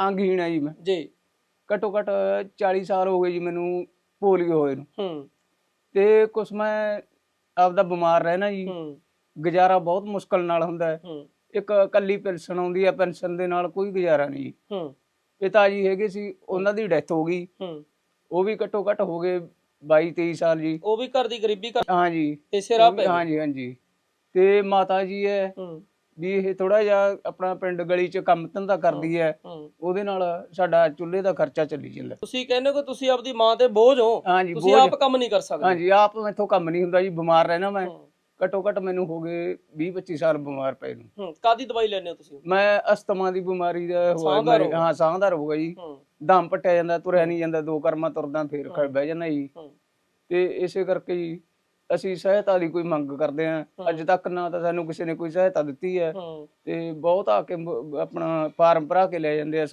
ਅੰਗਹੀਣ ਹੈ ਜੀ ਮੈਂ। ਜੀ। ਘੱਟੋ ਘੱਟ 40 ਸਾਲ ਹੋ ਗਏ ਜੀ ਮੈਨੂੰ ਪੋਲੀਓ ਹੋਏ ਨੂੰ। ਹੂੰ। ਤੇ ਕੁਛ ਮੈਂ ਆਪਦਾ ਬਿਮਾਰ ਰਹਿਣਾ ਜੀ। ਹੂੰ। ਗੁਜ਼ਾਰਾ ਬਹੁਤ ਮੁਸ਼ਕਲ ਨਾਲ ਹੁੰਦਾ ਹੈ। ਹੂੰ। ਇੱਕ ਕੱਲੀ ਪੈਨਸ਼ਨ ਆਉਂਦੀ ਹੈ ਪੈਨਸ਼ਨ ਦੇ ਨਾਲ ਕੋਈ ਗੁਜ਼ਾਰਾ ਨਹੀਂ ਜੀ। ਹੂੰ। ਪਿਤਾ ਜੀ ਹੈਗੇ ਸੀ ਉਹਨਾਂ ਦੀ ਡੈਥ ਹੋ ਗਈ। ਹੂੰ। ਉਹ ਵੀ ਘੱਟੋ ਘੱਟ ਹੋ ਗਏ 22 23 ਸਾਲ ਜੀ। ਉਹ ਵੀ ਘਰ ਦੀ ਗਰੀਬੀ ਕਰ ਹਾਂ ਜੀ। ਇਸੇ ਰਾਹ ਪੈ ਗਏ। ਹਾਂਜੀ ਹਾਂਜੀ। ਤੇ ਮਾਤਾ ਜੀ ਹੈ। ਹੂੰ। ਵੀ ਇਹ ਥੋੜਾ ਜਿਹਾ ਆਪਣਾ ਪਿੰਡ ਗਲੀ 'ਚ ਕੰਮ ਧੰਦਾ ਕਰਦੀ ਹੈ ਉਹਦੇ ਨਾਲ ਸਾਡਾ ਚੁੱਲ੍ਹੇ ਦਾ ਖਰਚਾ ਚੱਲੀ ਜਾਂਦਾ। ਤੁਸੀਂ ਕਹਿੰਦੇ ਹੋ ਕਿ ਤੁਸੀਂ ਆਪਦੀ ਮਾਂ ਤੇ ਬੋਝ ਹੋ। ਹਾਂਜੀ ਤੁਸੀਂ ਬੋਝ। ਆਪ ਕੰਮ ਨਹੀਂ ਕਰ ਸਕਦੇ। ਹਾਂਜੀ ਆਪ ਮੈਥੋਂ ਕੰਮ ਨਹੀਂ ਹੁੰਦਾ ਜੀ ਬਿਮਾਰ ਰਹਿਣਾ ਮੈਂ। ਘੱਟੋ ਘੱਟ ਮੈਨੂੰ ਹੋ ਗਏ 20 25 ਸਾਲ ਬਿਮਾਰ ਪਏ ਨੂੰ। ਹੂੰ ਕਾਦੀ ਦਵਾਈ ਹੋ ਤੁਸੀਂ? ਮੈਂ ਅਸਤਮਾ ਦੀ ਬਿਮਾਰੀ ਦਾ ਹੋਇਆ ਸਾਹ ਦਾ ਮੇਰੇ- ਰੋਗ। ਹਾਂ ਸਾਹ ਦਾ ਰੋਗ ਹੈ ਜੀ। ਹੂੰ। ਦਮ ਪਟਿਆ ਜਾਂਦਾ ਤੁਰਿਆ ਨਹੀਂ ਜਾਂਦਾ ਦੋ ਕਰਮਾਂ ਤੁਰਦਾ ਫੇਰ ਬਹਿ ਜਾਂਦਾ ਜੀ। ਹੂੰ। ਤੇ ਇਸੇ ਕਰਕੇ ਜੀ ਅਸੀਂ ਸਹਾਇਤਾ ਦੀ ਕੋਈ ਮੰਗ ਕਰਦੇ ਆਂ ਅੱਜ ਤੱਕ ਨਾ ਤਾਂ ਸਾਨੂੰ ਕਿਸੇ ਨੇ ਕੋਈ ਸਹਾਇਤਾ ਦਿੱਤੀ ਹੈ। ਤੇ ਬਹੁਤ ਆ ਕੇ ਮ- ਆਪਣਾ ਫਾਰਮ ਭਰਾ ਕੇ ਲੈ ਜਾਂਦੇ ਆ।